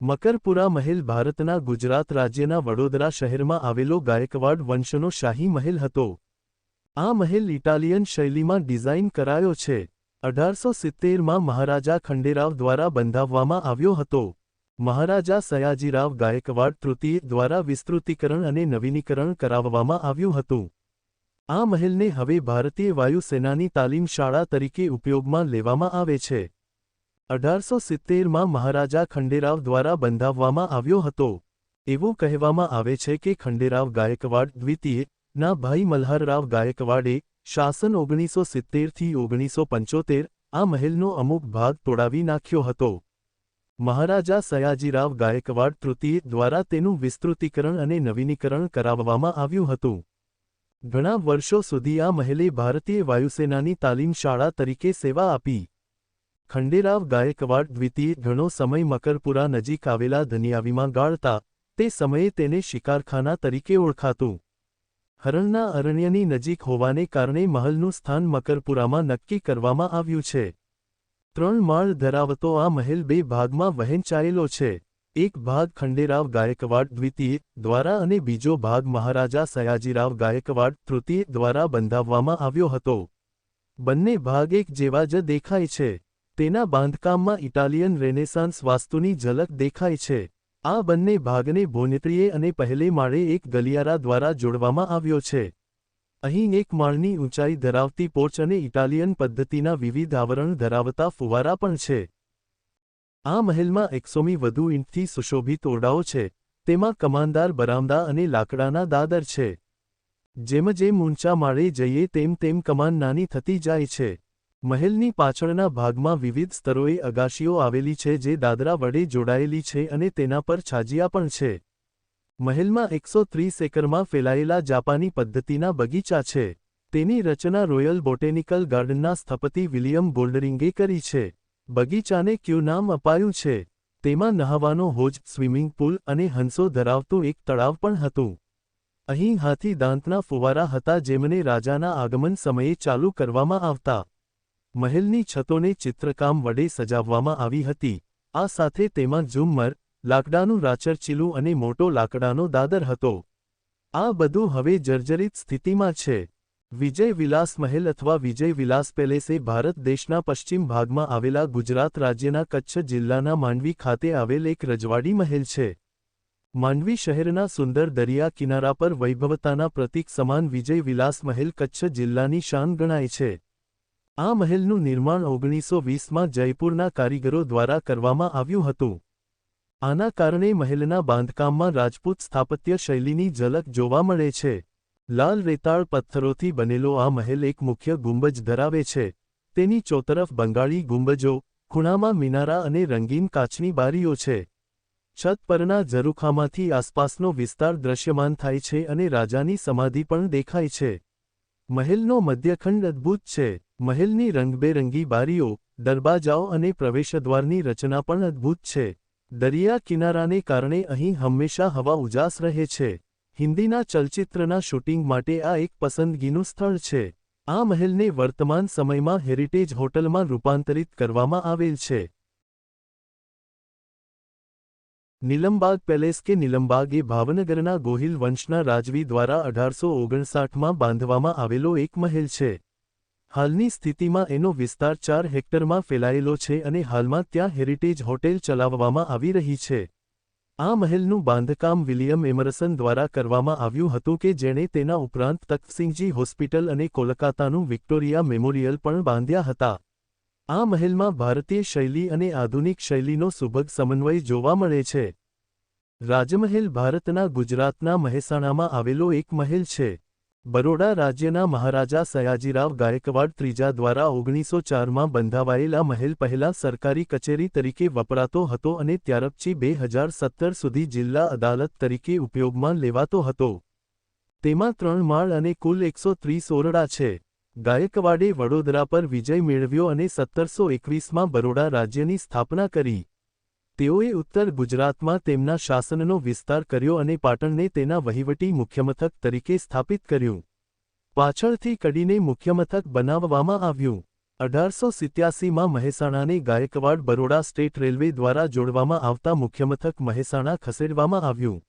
મકરપુરા મહેલ ભારતના ગુજરાત રાજ્યના વડોદરા શહેરમાં આવેલો ગાયકવાડ વંશનો શાહી મહેલ હતો. આ મહેલ ઇટાલિયન શૈલીમાં ડિઝાઇન કરાયો છે. અઢારસો સિત્તેરમાં મહારાજા ખંડેરાવ દ્વારા બંધાવવામાં આવ્યો હતો. મહારાજા સયાજીરાવ ગાયકવાડ તૃતીય દ્વારા વિસ્તૃતીકરણ અને નવીનીકરણ કરાવવામાં આવ્યું હતું. આ મહેલને હવે ભારતીય વાયુસેનાની તાલીમ શાળા તરીકે ઉપયોગમાં લેવામાં આવે છે. અઢારસો સિત્તેરમાં મહારાજા ખંડેરાવ દ્વારા બંધાવવામાં આવ્યો હતો. એવું કહેવામાં આવે છે કે ખંડેરાવ ગાયકવાડ દ્વિતીય ના ભાઈ મલ્હારરાવ ગાયકવાડે શાસન ઓગણીસો સિત્તેરથી ઓગણીસો પંચોતેર આ મહેલનો અમુક ભાગ તોડાવી નાખ્યો હતો. મહારાજા સયાજીરાવ ગાયકવાડ તૃતીય દ્વારા તેનું વિસ્તૃતીકરણ અને નવીનીકરણ કરાવવામાં આવ્યું હતું. ઘણા વર્ષો સુધી આ મહેલે ભારતીય વાયુસેનાની તાલીમ શાળા તરીકે સેવા આપી. ખંડેરાવ ગાયકવાડ દ્વિતીય ઘણો સમય મકરપુરા નજીક આવેલા ધનિયાવીમાં ગાળતા, તે સમયે તેને શિકારખાના તરીકે ઓળખાતું. હરણના અરણ્યની નજીક હોવાને કારણે મહલનું સ્થાન મકરપુરામાં નક્કી કરવામાં આવ્યું છે. ત્રણ માળ ધરાવતો આ મહેલ બે ભાગમાં વહેંચાયેલો છે. એક ભાગ ખંડેરાવ ગાયકવાડ દ્વિતીય દ્વારા અને બીજો ભાગ મહારાજા સયાજીરાવ ગાયકવાડ તૃતીય દ્વારા બંધાવવામાં આવ્યો હતો. બંને ભાગ એક જેવા જ દેખાય છે. તેના બાંધકામમાં ઇટાલિયન રેનેસાન્સ વાસ્તુની ઝલક દેખાય છે. આ બંને ભાગને ભોનેત્રીએ અને પહેલે માળે એક ગલિયારા દ્વારા જોડવામાં આવ્યો છે. અહીં એક માળની ઊંચાઈ ધરાવતી પોચ અને ઇટાલિયન પદ્ધતિના વિવિધ આવરણ ધરાવતા ફુવારા પણ છે. આ મહેલમાં એકસોમી વધુ ઇંટથી સુશોભિત ઓરડાઓ છે. તેમાં કમાનદાર બરામદા અને લાકડાના દાદર છે. જેમ જેમ ઊંચા માળે જઈએ તેમ તેમ કમાન નાની થતી જાય છે. મહેલની પાછળના ભાગમાં વિવિધ સ્તરોએ અગાશીઓ આવેલી છે જે દાદરા વડે જોડાયેલી છે અને તેના પર છાજિયા પણ છે. મહેલમાં એકસો ત્રીસ એકરમાં ફેલાયેલા જાપાની પદ્ધતિના બગીચા છે. તેની રચના રોયલ બોટેનિકલ ગાર્ડનના સ્થપતિ વિલિયમ બોલ્ડરિંગે કરી છે. બગીચાને ક્યુ નામ અપાયું છે. તેમાં નહાવાનો હોજ, સ્વિમિંગ પુલ અને હંસો ધરાવતું એક તળાવ પણ હતું. અહીં હાથી દાંતના ફુવારા હતા જેમને રાજાના આગમન સમયે ચાલુ કરવામાં આવતા. મહેલની છતોને ચિત્રકામ વડે સજાવવામાં આવી હતી. આ સાથે તેમાં ઝુમ્મર, લાકડાનું રાચરચીલું અને મોટો લાકડાનો દાદર હતો. આ બધું હવે જર્જરિત સ્થિતિમાં છે. વિજય વિલાસ મહેલ અથવા વિજય વિલાસ પેલેસ ભારત દેશના પશ્ચિમ ભાગમાં આવેલા ગુજરાત રાજ્યના કચ્છ જિલ્લાના માંડવી ખાતે આવેલ એક રજવાડી મહેલ છે. માંડવી શહેરના સુંદર દરિયા કિનારા પર વૈભવતાના પ્રતીક સમાન વિજય વિલાસ મહેલ કચ્છ જિલ્લાની શાન ગણાય છે. આ મહેલનું નિર્માણ ઓગણીસો વીસમાં જયપુરના કારીગરો દ્વારા કરવામાં આવ્યું હતું. આના કારણે મહેલના બાંધકામમાં રાજપૂત સ્થાપત્ય શૈલીની ઝલક જોવા મળે છે. લાલ રેતાળ પથ્થરોથી બનેલો આ મહેલ એક મુખ્ય ગુંબજ ધરાવે છે. તેની ચોતરફ બંગાળી ગુંબજો, ખૂણામાં મિનારા અને રંગીન કાચની બારીઓ છે. છત પરના ઝરૂખામાંથી આસપાસનો વિસ્તાર દ્રશ્યમાન થાય છે અને રાજાની સમાધિ પણ દેખાય છે. મહેલનો મધ્યખંડ અદ્ભુત છે. મહેલની રંગબેરંગી બારીઓ, દરવાજાઓ અને પ્રવેશદ્વારની રચના પણ અદ્ભુત છે. દરિયા કિનારાને કારણે અહીં હંમેશા હવા ઉજાસ રહે છે. હિન્દીના ચલચિત્રના શૂટિંગ માટે આ એક પસંદગીનું સ્થળ છે. આ મહેલને વર્તમાન સમયમાં હેરિટેજ હોટલમાં રૂપાંતરિત કરવામાં આવેલ છે. નીલમબાગ પેલેસ કે નિલંબાગ એ ભાવનગરના ગોહિલ વંશના રાજવી દ્વારા અઢારસો ઓગણસાઠમાં બાંધવામાં આવેલો એક મહેલ છે. હાલની સ્થિતિમાં એનો વિસ્તાર ચાર હેક્ટરમાં ફેલાયેલો છે અને હાલમાં ત્યાં હેરિટેજ હોટેલ ચલાવવામાં આવી રહી છે. આ મહેલનું બાંધકામ વિલિયમ એમરસન દ્વારા કરવામાં આવ્યું હતું કે જેણે તેના ઉપરાંત તખ્તસિંહજી હોસ્પિટલ અને કોલકાતાનું વિક્ટોરિયા મેમોરિયલ પણ બાંધ્યા હતા. આ મહેલમાં ભારતીય શૈલી અને આધુનિક શૈલીનો સુભગ સમન્વય જોવા મળે છે. રાજમહેલ ભારતના ગુજરાતના મહેસાણામાં આવેલો એક મહેલ છે. બરોડા રાજ્યના મહારાજા સયાજીરાવ ગાયકવાડ ત્રીજા દ્વારા ઓગણીસો ચારમાં બંધાવાયેલા મહેલ પહેલા સરકારી કચેરી તરીકે વપરાતો હતો અને ત્યારપછી બે હજાર સત્તર સુધી જિલ્લા અદાલત તરીકે ઉપયોગમાં લેવાતો હતો. તેમાં ત્રણ માળ અને કુલ એકસો ત્રીસ ઓરડા છે. ગાયકવાડે વડોદરા પર વિજય મેળવ્યો અને સત્તરસો એકવીસમાં બરોડા રાજ્યની સ્થાપના કરી. તેઓએ ઉત્તર ગુજરાતમાં તેમના શાસનનો વિસ્તાર કર્યો અને પાટણને તેના વહીવટી મુખ્યમથક તરીકે સ્થાપિત કર્યું. પાછળથી કડીને મુખ્યમથક બનાવવામાં આવ્યું. અઢારસો સિત્યાસીમાં મહેસાણાને ગાયકવાડ બરોડા સ્ટેટ રેલવે દ્વારા જોડવામાં આવતા મુખ્યમથક મહેસાણા ખસેડવામાં આવ્યું.